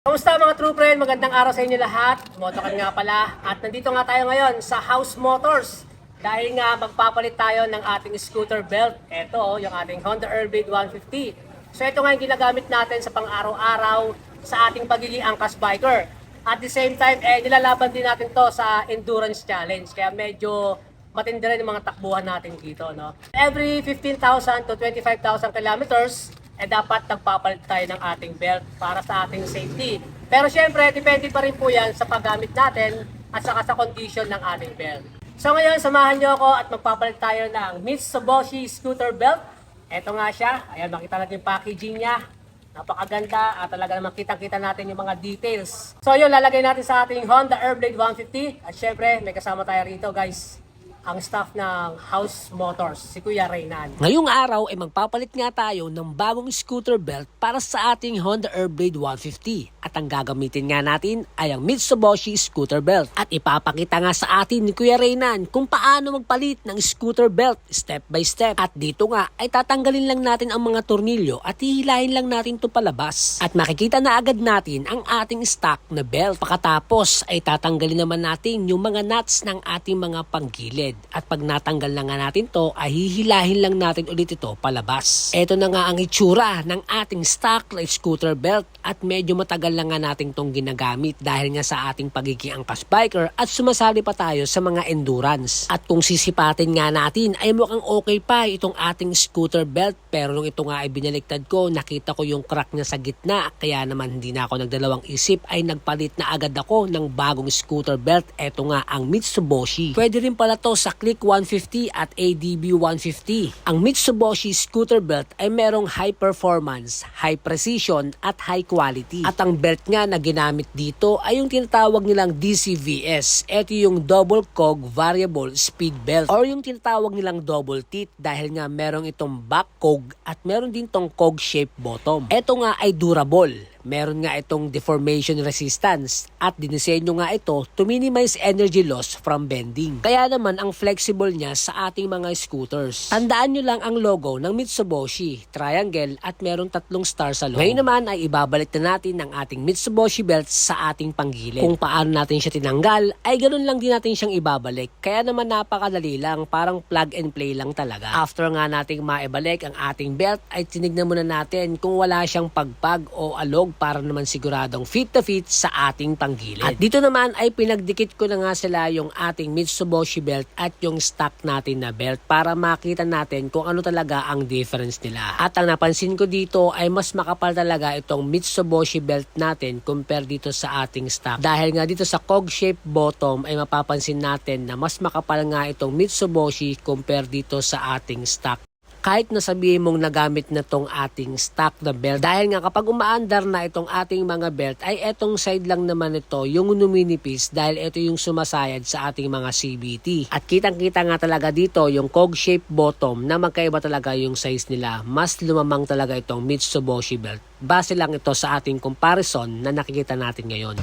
Kamusta mga true friend? Magandang araw sa inyo lahat. Motokan nga pala. At nandito nga tayo ngayon sa House Motors. Dahil nga magpapalit tayo ng ating scooter belt. Ito oh, yung ating Honda Airblade 150. So ito nga yung ginagamit natin sa pang-araw-araw sa ating pagiging angkas biker. At the same time, eh, nilalaban din natin to sa Endurance Challenge. Kaya medyo matindi rin yung mga takbuhan natin dito. No? Every 15,000 to 25,000 kilometers, eh dapat nagpapalit tayo ng ating belt para sa ating safety. Pero syempre, depende pa rin po yan sa paggamit natin at saka sa condition ng ating belt. So ngayon, samahan nyo ako at magpapalit tayo ng Mitsubishi scooter belt. Ito nga siya. Ayan, makita natin yung packaging niya. Napakaganda at talaga naman kitang-kita natin yung mga details. So yun, lalagay natin sa ating Honda Airblade 150. At syempre, may kasama tayo rito guys. Ang staff ng House Motors, si Kuya Reynan. Ngayong araw ay magpapalit nga tayo ng bagong scooter belt para sa ating Honda Airblade 150. At ang gagamitin nga natin ay ang Mitsubishi scooter belt. At ipapakita nga sa atin ni Kuya Reynan kung paano magpalit ng scooter belt step by step. At dito nga ay tatanggalin lang natin ang mga tornilyo at hihilahin lang natin ito palabas. At makikita na agad natin ang ating stock na belt. Pakatapos ay tatanggalin naman natin yung mga nuts ng ating mga panggilid. At pag natanggal na nga natin to, ay hihilahin lang natin ulit ito palabas. Ito na nga ang itsura ng ating stock na scooter belt at medyo matagal na nga natin tong ginagamit dahil nga sa ating pagiging angkas biker at sumasali pa tayo sa mga endurance. At kung sisipatin nga natin ay mukhang okay pa itong ating scooter belt pero nung ito nga ay binaliktad ko, nakita ko yung crack niya sa gitna kaya naman hindi na ako nagdalawang isip ay nagpalit na agad ako ng bagong scooter belt. Ito nga ang Mitsubishi. Pwede rin pala to sa Click 150 at ADB 150. Ang Mitsubishi scooter belt ay merong high performance, high precision at high quality. At ang belt nga na ginamit dito ay yung tinatawag nilang DCVS. Ito yung double cog variable speed belt or yung tinatawag nilang double teeth dahil nga merong itong back cog at meron din tong cog shape bottom. Ito nga ay durable meron nga itong deformation resistance at dinisenyo nga ito to minimize energy loss from bending. Kaya naman ang flexible niya sa ating mga scooters. Tandaan nyo lang ang logo ng Mitsubishi, triangle at meron tatlong star sa loob. Ngayon naman ay ibabalik na natin ang ating Mitsubishi belt sa ating panggilid. Kung paano natin siya tinanggal, ay ganun lang din natin siyang ibabalik. Kaya naman napakadali lang, parang plug and play lang talaga. After nga nating maibalik ang ating belt, ay tinignan muna natin kung wala siyang pagpag o alog para naman siguradong fit to fit sa ating panggilid. At dito naman ay pinagdikit ko na nga sila yung ating Mitsubishi belt at yung stock natin na belt para makita natin kung ano talaga ang difference nila. At ang napansin ko dito ay mas makapal talaga itong Mitsubishi belt natin compare dito sa ating stock. Dahil nga dito sa cog shape bottom ay mapapansin natin na mas makapal nga itong Mitsubishi compare dito sa ating stock kahit na sabihin mong nagamit na tong ating stock na belt. Dahil nga kapag umaandar na itong ating mga belt, ay etong side lang naman ito yung numinipis dahil ito yung sumasayad sa ating mga CBT. At kitang-kita nga talaga dito yung cog shape bottom na magkaiba talaga yung size nila. Mas lumamang talaga itong Mitsubishi belt. Base lang ito sa ating comparison na nakikita natin ngayon.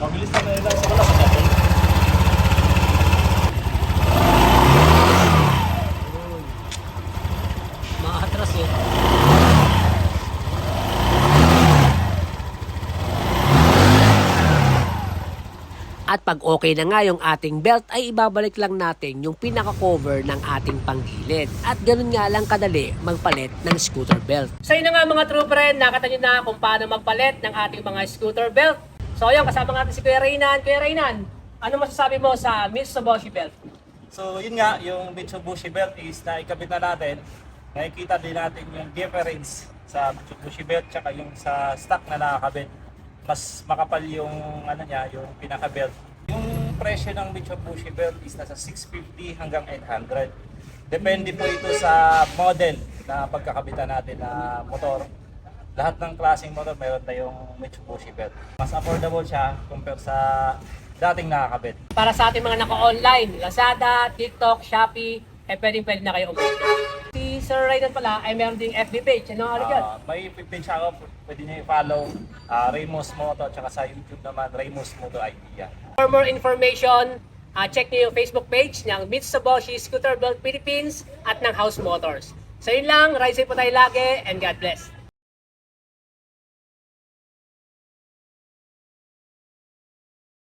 Mabilis na wala sa Japan. Maatras eh. At pag okay na nga yung ating belt ay ibabalik lang natin yung pinaka-cover ng ating panggilid. At ganun nga lang kadali magpalit ng scooter belt. So yun na nga mga true friend, nakita nyo na kung paano magpalit ng ating mga scooter belt. So ayun, kasama natin si Kuya Reynan. Kuya Reynan, ano masasabi mo sa Mitsubishi belt? So yun nga, yung Mitsubishi belt is na ikabit na natin. Nakikita din natin yung difference sa Mitsubishi belt tsaka yung sa stock na nakakabit. Mas makapal yung ano niya, yung pinaka-belt. Yung presyo ng Mitsubishi belt is nasa 650 hanggang 800. Depende po ito sa model na pagkakabitan natin na motor. Lahat ng klaseng motor mayroon tayong Mitsubishi belt. Mas affordable siya compare sa dating nakakabit. Para sa ating mga naka-online, Lazada, TikTok, Shopee, eh pwedeng pwede na kayo umorder. Si Sir Raynan pala ay meron ding FB page. Ano ulit yun? Ah, may page ako, pwede niyo i-follow ah, Ramos Moto, tsaka sa YouTube naman, Ramos Moto Idea. For more information, ah, check niyo yung Facebook page ng Mitsubishi Scooter Belt Philippines at ng House Motors. So yun lang, ride safe po tayo lagi and God bless.